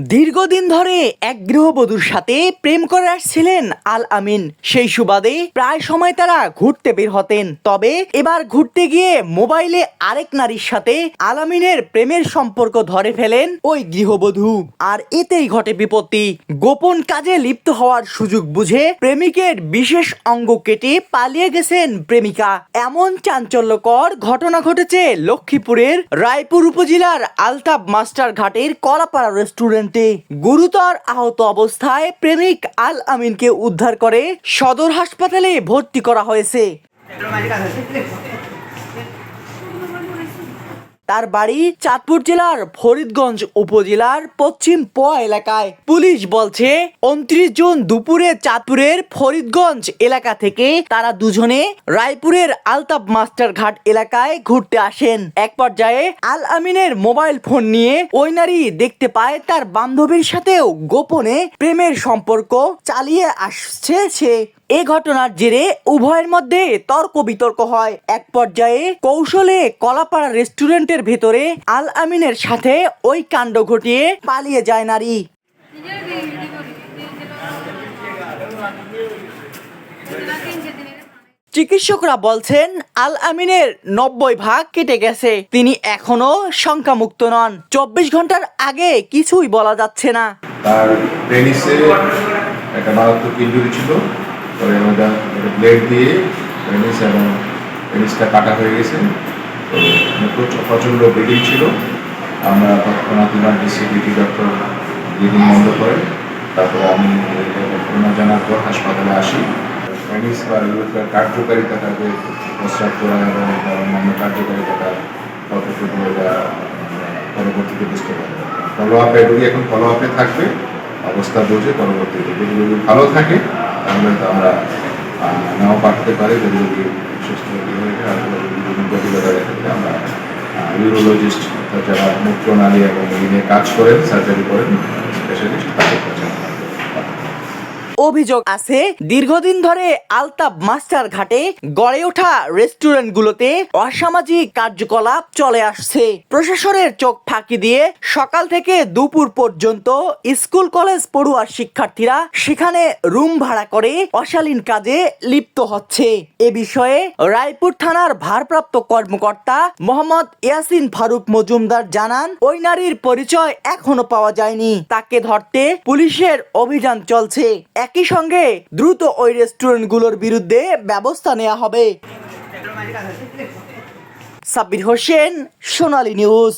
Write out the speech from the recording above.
দীর্ঘদিন ধরে এক গৃহবধূর সাথে প্রেম করে আসছিলেন আল আমিন। সেই সুবাদে প্রায় সময় তারা ঘুরতে বের হতেন। তবে এবার ঘুরতে গিয়ে মোবাইলে আরেক নারীর সাথে আল আমিনের প্রেমের সম্পর্ক ধরে ফেলেন ওই গৃহবধূ। আর এতেই ঘটে বিপত্তি। গোপন কাজে লিপ্ত হওয়ার সুযোগ বুঝে প্রেমিকের বিশেষ অঙ্গ কেটে পালিয়ে গেছেন প্রেমিকা। এমন চাঞ্চল্যকর ঘটনা ঘটেছে লক্ষ্মীপুরের রায়পুর উপজেলার আলতাব মাস্টার ঘাটের কলাপাড়া রেস্টুরেন্টে গুরুতর আহত অবস্থায় প্রেমিক আল আমিনকে উদ্ধার করে সদর হাসপাতালে ভর্তি করা হয়েছে। তার বাড়ি চাঁদপুর জেলার ফরিদগঞ্জ উপজেলার পশ্চিম পোয়া এলাকায়। পুলিশ বলছে, উনত্রিশ জুন দুপুরে চাঁদপুরের ফরিদগঞ্জ এলাকা থেকে তারা দুজনে রায়পুরের আলতাব মাস্টার ঘাট এলাকায় ঘুরতে আসেন। এক পর্যায়ে আল আমিনের মোবাইল ফোন নিয়ে ওই নারী দেখতে পায় তার বান্ধবীর সাথেও গোপনে প্রেমের সম্পর্ক চালিয়ে আসছে সে। এ ঘটনার জেরে উভয়ের মধ্যে তর্ক বিতর্ক হয়। এক পর্যায়ে কৌশলে কলাপাড়া রেস্টুরেন্টের ভেতরে আল আমিনের সাথে ওই কাণ্ড ঘটিয়ে পালিয়ে যায় নারী। চিকিৎসকরা বলছেন, আল আমিনের নব্বই ভাগ কেটে গেছে। তিনি এখনও শঙ্কামুক্ত নন। চব্বিশ ঘণ্টার আগে কিছুই বলা যাচ্ছে না। তার একটা মারাত্মক ইঞ্জুরি ছিল। পরে আমরা ব্লেড দিয়ে পেনিস এবং পেনিসটা কাটা হয়ে গেছে। প্রচণ্ড ব্লিডিং ছিল। আমরা তৎক্ষণাৎ ইমার্জেন্সি ডক্টর ব্লিডিং বন্ধ করে, তারপরে আমি ঘটনা জানার পর হাসপাতালে আসি। পেনিস বা ইউরোপের কার্যকারিতাটাকে প্রস্রাব করা এবং অন্যান্য কার্যকারিতাটা কতটুকু পরবর্তীতে বুঝতে পারবে। ফলো আপে রোগী এখন ফলো আপে থাকবে। অবস্থা বুঝে, পরবর্তীতে যদি রোগী ভালো থাকে তো আমরা নাও পাঠতে পারি, যদি সুস্থ আমরা ইউরোলজিস্ট যারা মূত্রনালী এবং এই নিয়ে কাজ করেন সার্জারি করেন স্পেশালিস্ট তাদের কাছে অভিযোগ আছে, দীর্ঘদিন ধরে আলতাব মাস্টার ঘাটে গড়ে ওঠা রেস্টুরেন্টগুলোতে অসামাজিক কার্যকলাপ চলে আসছে। প্রশাসনের চোখ ফাঁকি দিয়ে সকাল থেকে দুপুর পর্যন্ত স্কুল, কলেজ পড়ুয়া শিক্ষার্থীরা সেখানে রুম ভাড়া করে অশালীন কাজে লিপ্ত হচ্ছে। এ বিষয়ে রায়পুর থানার ভারপ্রাপ্ত কর্মকর্তা মোহাম্মদ ইয়াসিন ফারুক মজুমদার জানান, ওই নারীর পরিচয় এখনও পাওয়া যায়নি। তাকে ধরতে পুলিশের অভিযান চলছে। একই সঙ্গে দ্রুত ওই রেস্টুরেন্টগুলোর বিরুদ্ধে ব্যবস্থা নেওয়া হবে। সাব্বির হোসেন সোনালী নিউজ।